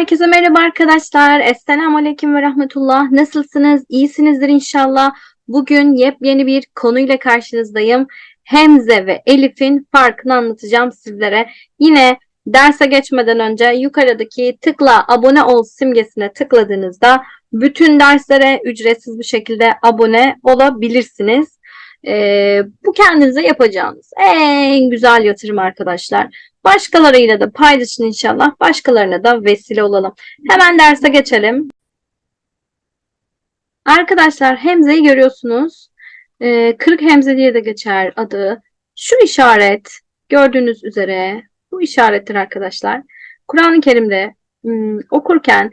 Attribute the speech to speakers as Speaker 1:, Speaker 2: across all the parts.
Speaker 1: Herkese merhaba arkadaşlar. Esselamu Aleyküm ve Rahmetullah. Nasılsınız? İyisinizdir inşallah. Bugün yepyeni bir konuyla karşınızdayım. Hemze ve Elif'in farkını anlatacağım sizlere. Yine derse geçmeden önce yukarıdaki tıkla abone ol simgesine tıkladığınızda bütün derslere ücretsiz bir şekilde abone olabilirsiniz. Ee, bu kendinize yapacağınız en güzel yatırım arkadaşlar. Başkalarıyla da paylaşın inşallah. Başkalarına da vesile olalım. Hemen derse geçelim. Arkadaşlar hemzeyi görüyorsunuz. Ee, kırık hemze diye de geçer adı. Şu işaret gördüğünüz üzere bu işarettir arkadaşlar. Kur'an-ı Kerim'de hmm, okurken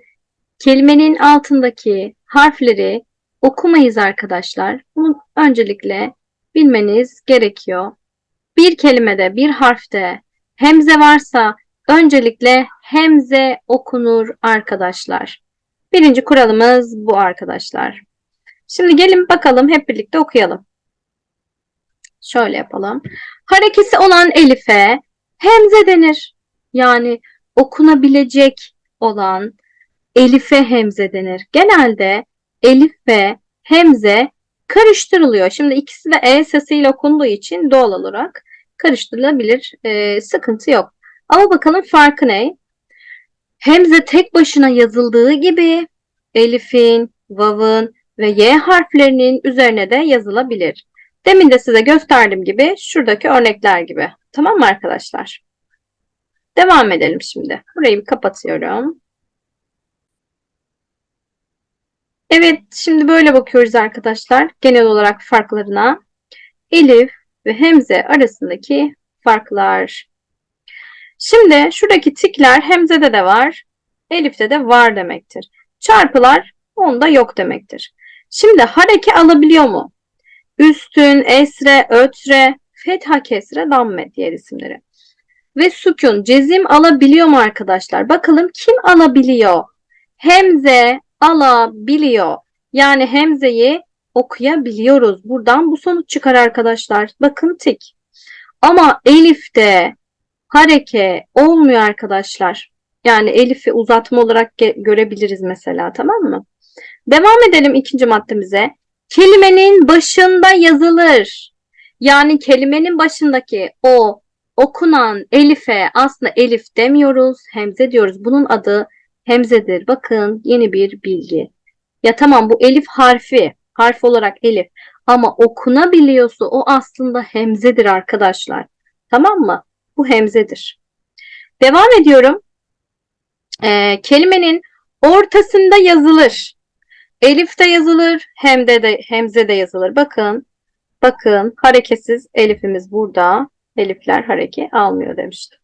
Speaker 1: kelimenin altındaki harfleri okumayız arkadaşlar. Bunu öncelikle bilmeniz gerekiyor. Bir kelimede, bir harfte hemze varsa öncelikle hemze okunur arkadaşlar. Birinci kuralımız bu arkadaşlar. Şimdi gelin bakalım hep birlikte okuyalım. Şöyle yapalım. Harekesi olan elife hemze denir. Yani okunabilecek olan elife hemze denir. Genelde elif ve hemze karıştırılıyor. Şimdi ikisi de e sesiyle okunduğu için doğal olarak karıştırılabilir. E, sıkıntı yok. Ama bakalım farkı ne? Hemze tek başına yazıldığı gibi elifin, vavın ve y harflerinin üzerine de yazılabilir. Demin de size gösterdiğim gibi şuradaki örnekler gibi. Tamam mı arkadaşlar? Devam edelim şimdi. Burayı bir kapatıyorum. Evet, şimdi böyle bakıyoruz arkadaşlar. Genel olarak farklarına. Elif ve hemze arasındaki farklar. Şimdi şuradaki tikler hemzede de var, elifte de var demektir. Çarpılar onda yok demektir. Şimdi hareke alabiliyor mu? Üstün, esre, ötre, fetha, kesre, damme diğer isimleri. Ve sükun, cezim alabiliyor mu arkadaşlar? Bakalım kim alabiliyor? Hemze alabiliyor. Yani hemzeyi okuyabiliyoruz. Buradan bu sonuç çıkar arkadaşlar. Bakın tik. Ama elifte hareke olmuyor arkadaşlar. Yani elifi uzatma olarak görebiliriz mesela tamam mı? Devam edelim ikinci maddemize. Kelimenin başında yazılır. Yani kelimenin başındaki o okunan elife aslında elif demiyoruz, hemze diyoruz. Bunun adı hemzedir. Bakın yeni bir bilgi. Ya tamam bu elif harfi, harf olarak elif ama okunabiliyorsa o aslında hemzedir arkadaşlar. Tamam mı? Bu hemzedir. Devam ediyorum. Ee, kelimenin ortasında yazılır. Elif de yazılır, hemde de hemze de yazılır. Bakın, bakın hareketsiz elifimiz burada. Elifler hareke almıyor demiştim.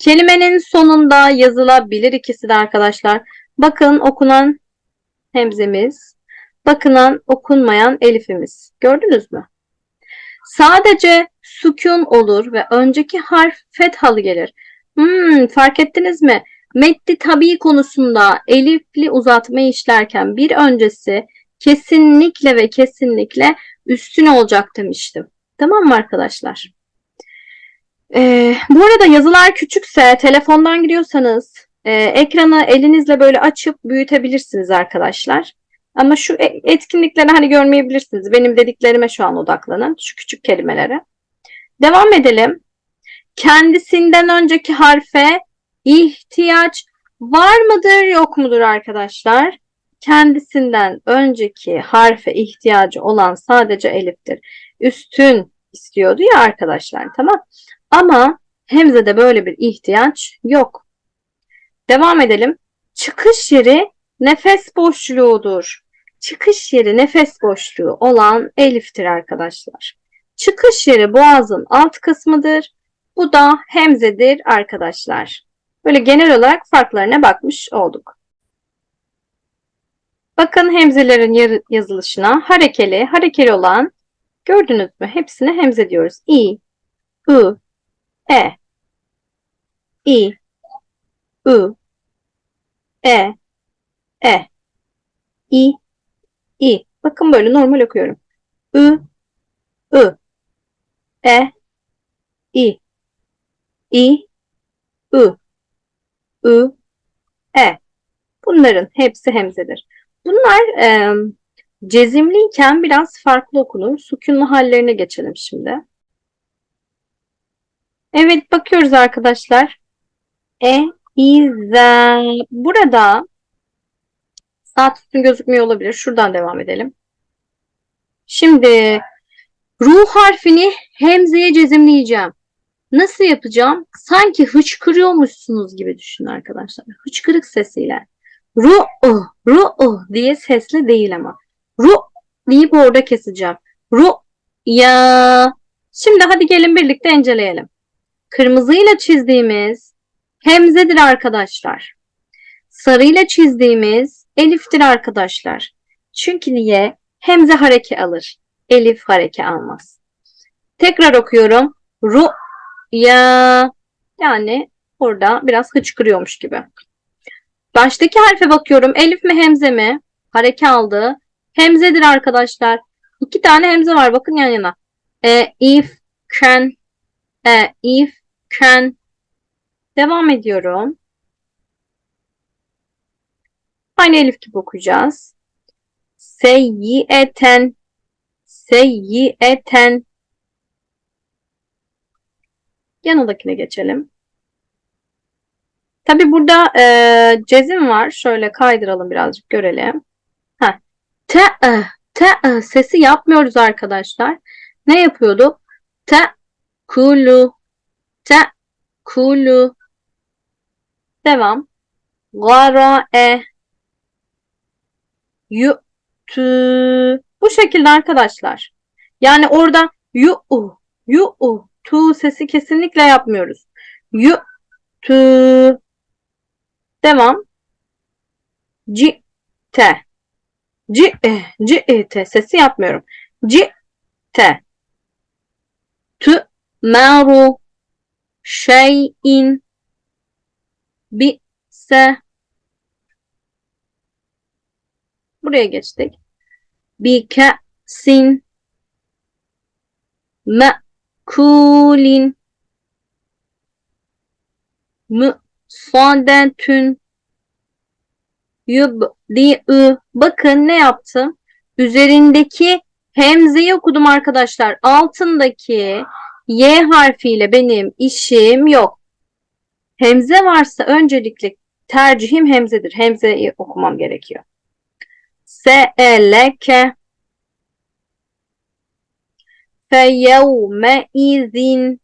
Speaker 1: Kelimenin sonunda yazılabilir ikisi de arkadaşlar. Bakın okunan hemzemiz, bakınan okunmayan elifimiz. Gördünüz mü? Sadece sükun olur ve önceki harf fethalı gelir. Hmm, fark ettiniz mi? Meddi tabi konusunda elifli uzatma işlerken bir öncesi kesinlikle ve kesinlikle üstün olacak demiştim. Tamam mı arkadaşlar? Ee, bu arada yazılar küçükse telefondan giriyorsanız e, ekranı elinizle böyle açıp büyütebilirsiniz arkadaşlar. Ama şu e, etkinlikleri hani görmeyebilirsiniz. Benim dediklerime şu an odaklanın. Şu küçük kelimelere. Devam edelim. Kendisinden önceki harfe ihtiyaç var mıdır yok mudur arkadaşlar? Kendisinden önceki harfe ihtiyacı olan sadece eliftir. Üstün istiyordu ya arkadaşlar tamam. Ama hemzede böyle bir ihtiyaç yok. Devam edelim. Çıkış yeri nefes boşluğudur. Çıkış yeri nefes boşluğu olan eliftir arkadaşlar. Çıkış yeri boğazın alt kısmıdır. Bu da hemzedir arkadaşlar. Böyle genel olarak farklarına bakmış olduk. Bakın hemzelerin yazılışına harekeli, harekeli olan gördünüz mü? Hepsine hemze diyoruz. İ, ı, e, i, ı, e, e, i, i. Bakın böyle normal okuyorum. I, ı, e, i, i, ı, ı, e. Bunların hepsi hemzedir. Bunlar e, cezimliyken biraz farklı okunur. Sükunlu hallerine geçelim şimdi. Evet bakıyoruz arkadaşlar. E, İze. Burada saat üstün gözükmüyor olabilir. Şuradan devam edelim. Şimdi ruh harfini hemzeye cezimleyeceğim. Nasıl yapacağım? Sanki hıçkırıyormuşsunuz gibi düşünün arkadaşlar. Hıçkırık sesiyle. Ru uh, ru uh diye sesli değil ama. Ru deyip orada keseceğim. Ru ya. Şimdi hadi gelin birlikte inceleyelim. Kırmızıyla çizdiğimiz hemzedir arkadaşlar. Sarıyla çizdiğimiz eliftir arkadaşlar. Çünkü niye? Hemze hareke alır. Elif hareke almaz. Tekrar okuyorum. Ru ya yani orada biraz hıçkırıyormuş gibi. Baştaki harfe bakıyorum. Elif mi hemze mi? Hareke aldı. Hemzedir arkadaşlar. İki tane hemze var. Bakın yan yana. E, if, can, e, if, can. Devam ediyorum. Aynı elif gibi okuyacağız. Seyyiyeten, seyyiyeten. Yanındakine geçelim. Tabi burada e, cezim var. Şöyle kaydıralım birazcık görelim. Heh. Te, e, te e, sesi yapmıyoruz arkadaşlar. Ne yapıyorduk? Te, kulu, te, kulu. Devam. Gara, e, yu, tü. Bu şekilde arkadaşlar. Yani orada yu, u, yu, u, tu sesi kesinlikle yapmıyoruz. Yu, tü. Devam. C, te. C, e, c, e, te sesi yapmıyorum. C, te. Şeyin, bi, se. Buraya geçtik. Bi, ke, sin, me, kulin, mü, sadetün, yubdi'ü. Bakın ne yaptım? Üzerindeki hemzeyi okudum arkadaşlar. Altındaki Y harfiyle benim işim yok. Hemze varsa öncelikle tercihim hemzedir. Hemzeyi okumam gerekiyor. Se'eleke feyevme izin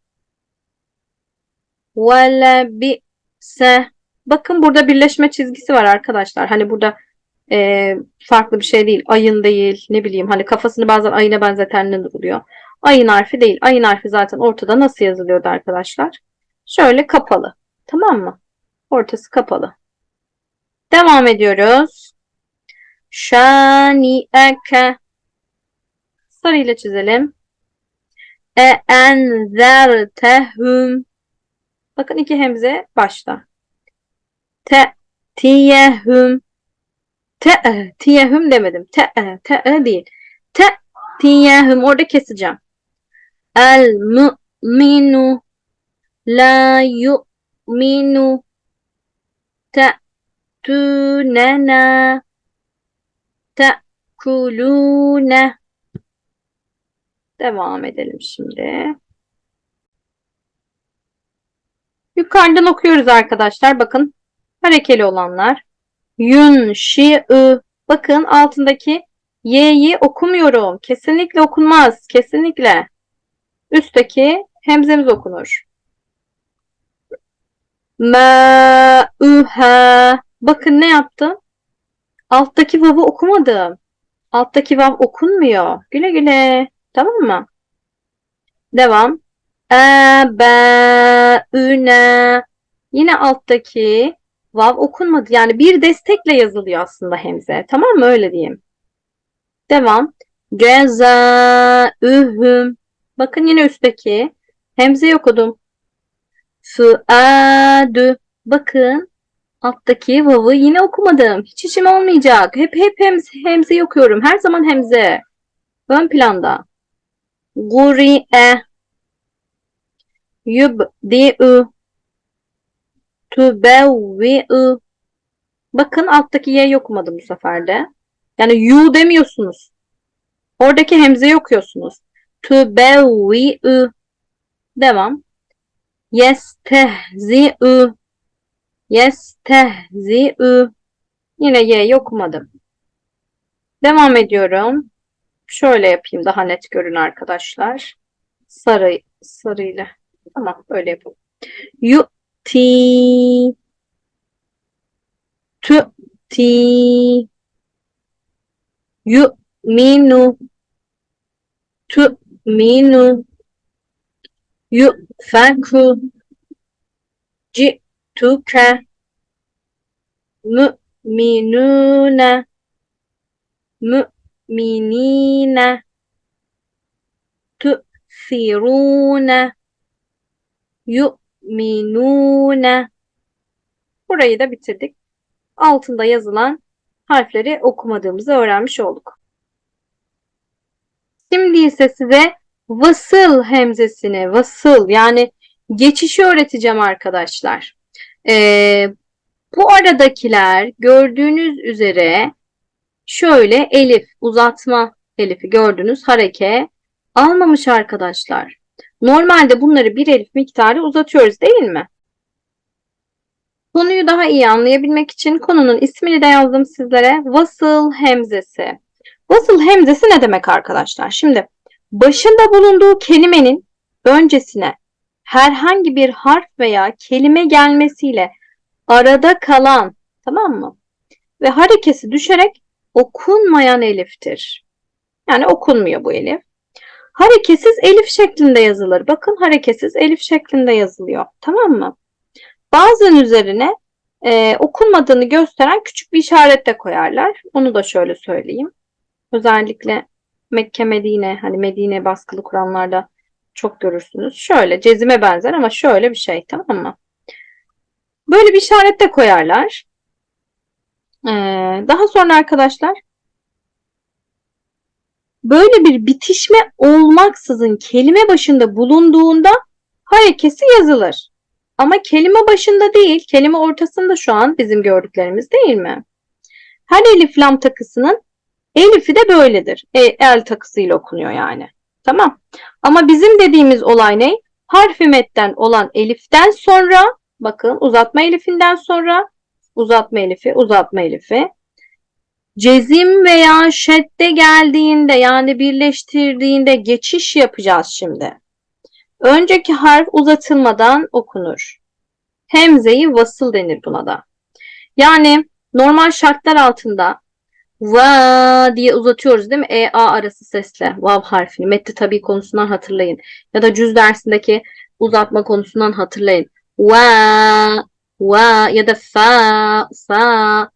Speaker 1: ve lebi'se Bakın burada birleşme çizgisi var arkadaşlar. Hani burada e, farklı bir şey değil. Ayın değil ne bileyim hani kafasını bazen ayına benzetenler oluyor. Ayın harfi değil. Ayın harfi zaten ortada nasıl yazılıyordu arkadaşlar? Şöyle kapalı. Tamam mı? Ortası kapalı. Devam ediyoruz. Şani'eke Sarıyla çizelim. E enzertehum Bakın iki hemze başta. Te tiyehum te tiyehum demedim. Te te değil. Te tiyehum orada keseceğim. El mu'minu la yu'minu te tunena tekulune Devam edelim şimdi. Yukarıdan okuyoruz arkadaşlar. Bakın harekeli olanlar. Yun, şi, ı. Bakın altındaki y'yi okumuyorum. Kesinlikle okunmaz. Kesinlikle. Üstteki hemzemiz okunur. Ma, ühe. Bakın ne yaptım? Alttaki vav'ı okumadım. Alttaki vav okunmuyor. Güle güle. Tamam mı? Devam. E, be, üne. Yine alttaki vav okunmadı. Yani bir destekle yazılıyor aslında hemze. Tamam mı? Öyle diyeyim. Devam. Ceza, ühüm. Bakın yine üstteki. Hemze okudum. Füadü. Bakın alttaki vav'ı yine okumadım. Hiç işim olmayacak. Hep hep hemze, hemze okuyorum. Her zaman hemze. Ön planda. Guri'e. Yubdi'ü tubevvi'u Bakın alttaki y'yi okumadım bu sefer de. Yani you demiyorsunuz. Oradaki hemzeyi okuyorsunuz. Tübevvi'ü. Devam. Yestehzi'ü. Yestehzi'ü. Yine y'yi okumadım. Devam ediyorum. Şöyle yapayım daha net görün arkadaşlar. Sarı sarıyla. Tamam böyle yapalım. Yu'ti tu'ti yu'minu tu'minu yu'faku ci'tuka mu'minuna mu'minina tu'siruna yu'minuna Burayı da bitirdik. Altında yazılan harfleri okumadığımızı öğrenmiş olduk. Şimdi ise size vasıl hemzesini, vasıl yani geçişi öğreteceğim arkadaşlar. Ee, bu aradakiler gördüğünüz üzere şöyle elif, uzatma elifi gördünüz hareke almamış arkadaşlar. Normalde bunları bir elif miktarı uzatıyoruz değil mi? Konuyu daha iyi anlayabilmek için konunun ismini de yazdım sizlere. Vasıl hemzesi. Vasıl hemzesi ne demek arkadaşlar? Şimdi başında bulunduğu kelimenin öncesine herhangi bir harf veya kelime gelmesiyle arada kalan tamam mı? Ve harekesi düşerek okunmayan eliftir. Yani okunmuyor bu elif. Hareketsiz elif şeklinde yazılır. Bakın hareketsiz elif şeklinde yazılıyor. Tamam mı? Bazen üzerine e, okunmadığını gösteren küçük bir işaret de koyarlar. Onu da şöyle söyleyeyim. Özellikle Mekke, Medine, hani Medine baskılı Kur'anlarda çok görürsünüz. Şöyle cezime benzer ama şöyle bir şey tamam mı? Böyle bir işaret de koyarlar. Ee, daha sonra arkadaşlar böyle bir bitişme olmaksızın kelime başında bulunduğunda harekesi yazılır. Ama kelime başında değil, kelime ortasında şu an bizim gördüklerimiz değil mi? Her elif lam takısının elifi de böyledir. E, el takısıyla okunuyor yani. Tamam. Ama bizim dediğimiz olay ne? Harfi metten olan eliften sonra bakın uzatma elifinden sonra uzatma elifi, uzatma elifi. Cezim veya şedde geldiğinde yani birleştirdiğinde geçiş yapacağız şimdi. Önceki harf uzatılmadan okunur. Hemzeyi vasıl denir buna da. Yani normal şartlar altında va diye uzatıyoruz değil mi? E a arası sesle vav harfini. Metti tabi konusundan hatırlayın. Ya da cüz dersindeki uzatma konusundan hatırlayın. Va va ya da fa fa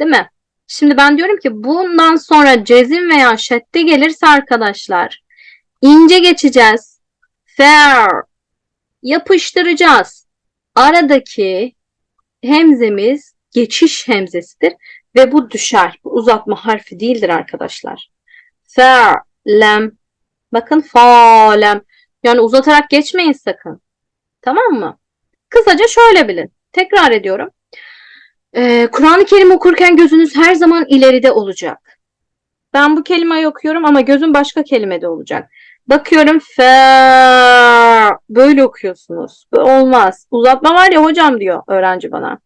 Speaker 1: değil mi? Şimdi ben diyorum ki bundan sonra cezim veya şedde gelirse arkadaşlar ince geçeceğiz fair yapıştıracağız. Aradaki hemzemiz geçiş hemzesidir ve bu düşer. Bu uzatma harfi değildir arkadaşlar. Fair, lem. Bakın falem. Yani uzatarak geçmeyin sakın. Tamam mı? Kısaca şöyle bilin. Tekrar ediyorum. Ee, Kur'an-ı Kerim okurken gözünüz her zaman ileride olacak. Ben bu kelimeyi okuyorum ama gözüm başka kelimede olacak. Bakıyorum fe böyle okuyorsunuz. Olmaz. Uzatma var ya hocam diyor öğrenci bana.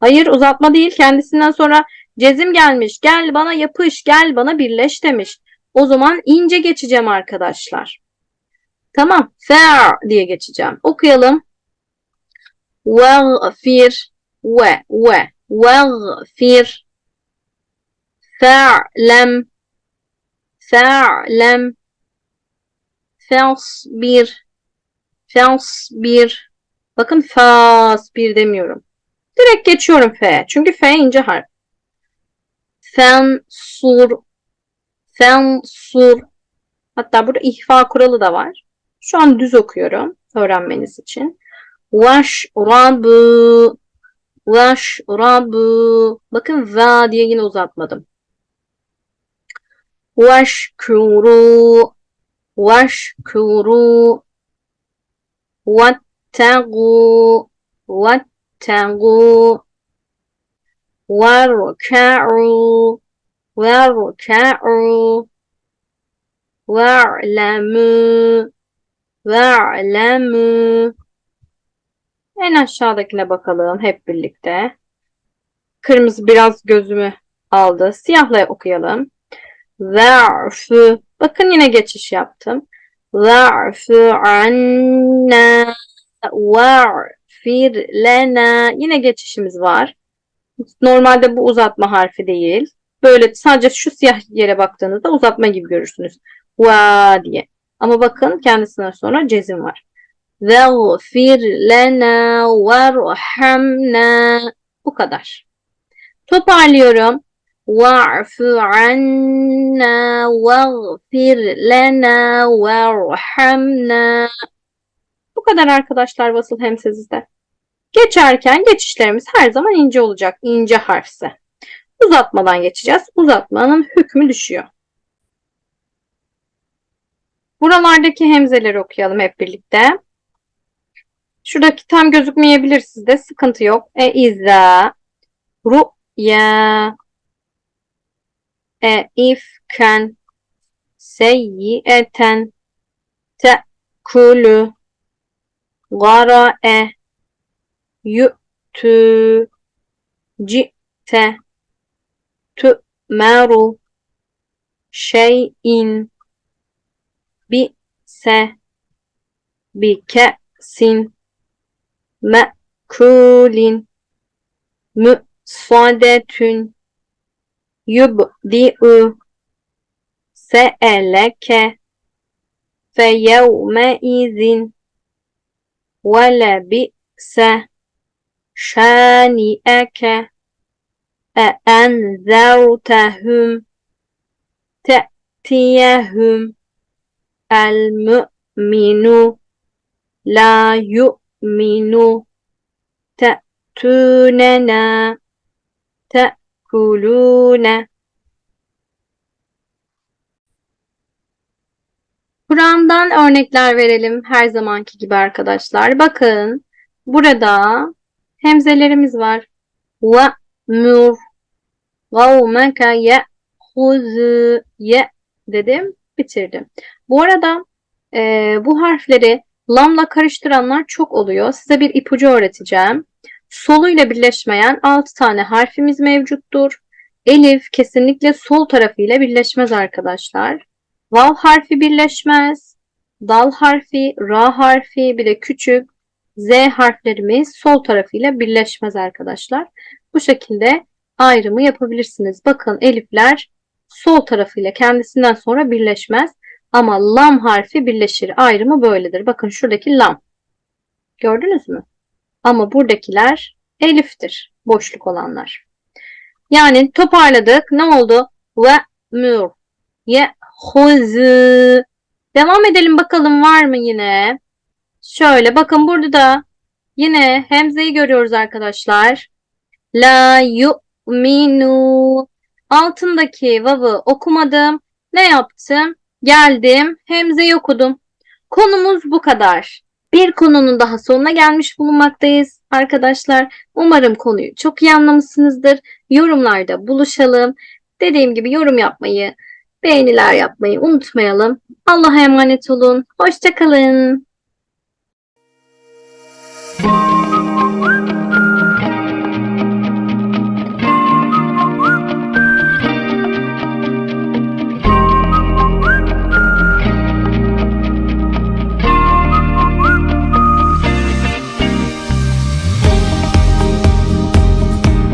Speaker 1: Hayır uzatma değil. Kendisinden sonra cezim gelmiş. Gel bana yapış, gel bana birleş demiş. O zaman ince geçeceğim arkadaşlar. Tamam. Fair diye geçeceğim. Okuyalım. Veğfir ve ve veğfir fe'lem fe'lem bir bir Bakın fas bir demiyorum. Direkt geçiyorum f. Çünkü f ince harf fen sur fen sur hatta burada ihfa kuralı da var. Şu an düz okuyorum öğrenmeniz için. Vaş rabu Vaş rabu Bakın va diye yine uzatmadım. Vaş kuru Vaş kuru Vattegu Vattegu واركعوا واركعوا واعلموا واعلموا En aşağıdakine bakalım hep birlikte. Kırmızı biraz gözümü aldı. Siyahla okuyalım. Ve'fu. Bakın yine geçiş yaptım. Ve'fu anna ve'fir lena. Yine geçişimiz var. Normalde bu uzatma harfi değil. Böyle sadece şu siyah yere baktığınızda uzatma gibi görürsünüz. Va diye. Ama bakın kendisinden sonra cezim var. Veğfir lena verhamna. Bu kadar. Toparlıyorum. Wa'fu anna veğfir lena verhamna. Bu kadar arkadaşlar vasıl hemsezizde. Geçerken geçişlerimiz her zaman ince olacak. İnce harfse. Uzatmadan geçeceğiz. Uzatmanın hükmü düşüyor. Buralardaki hemzeleri okuyalım hep birlikte. Şuradaki tam gözükmeyebilir sizde. Sıkıntı yok. E izâ ru'ya e ifken seyyi'eten te'kulu gara'e yu'tü ci'te tu'meru şeyin bi'se bike'sin me'kulin müsadetün yubdi'u se'eleke feyevmeizin velebi'se şani'eke e'enzertehum te'tiyehum el-mü'minu la yu'minu te'tunena te'kulune Kur'an'dan örnekler verelim her zamanki gibi arkadaşlar. Bakın burada hemzelerimiz var. Ve mur gavmeke ye'huzu ye dedim bitirdim. Bu arada e, bu harfleri lamla karıştıranlar çok oluyor. Size bir ipucu öğreteceğim. Soluyla birleşmeyen 6 tane harfimiz mevcuttur. Elif kesinlikle sol tarafıyla birleşmez arkadaşlar. Vav harfi birleşmez. Dal harfi, ra harfi, bir de küçük z harflerimiz sol tarafıyla birleşmez arkadaşlar. Bu şekilde ayrımı yapabilirsiniz. Bakın elifler sol tarafıyla kendisinden sonra birleşmez. Ama lam harfi birleşir. Ayrımı böyledir. Bakın şuradaki lam. Gördünüz mü? Ama buradakiler eliftir. Boşluk olanlar. Yani toparladık. Ne oldu? Ve mür. Ye huzü. Devam edelim bakalım var mı yine? Şöyle bakın burada da yine hemzeyi görüyoruz arkadaşlar. La yu'minu. Altındaki vav'ı okumadım. Ne yaptım? Geldim, hemzeyi okudum. Konumuz bu kadar. Bir konunun daha sonuna gelmiş bulunmaktayız arkadaşlar. Umarım konuyu çok iyi anlamışsınızdır. Yorumlarda buluşalım. Dediğim gibi yorum yapmayı, beğeniler yapmayı unutmayalım. Allah'a emanet olun. Hoşçakalın. Bye.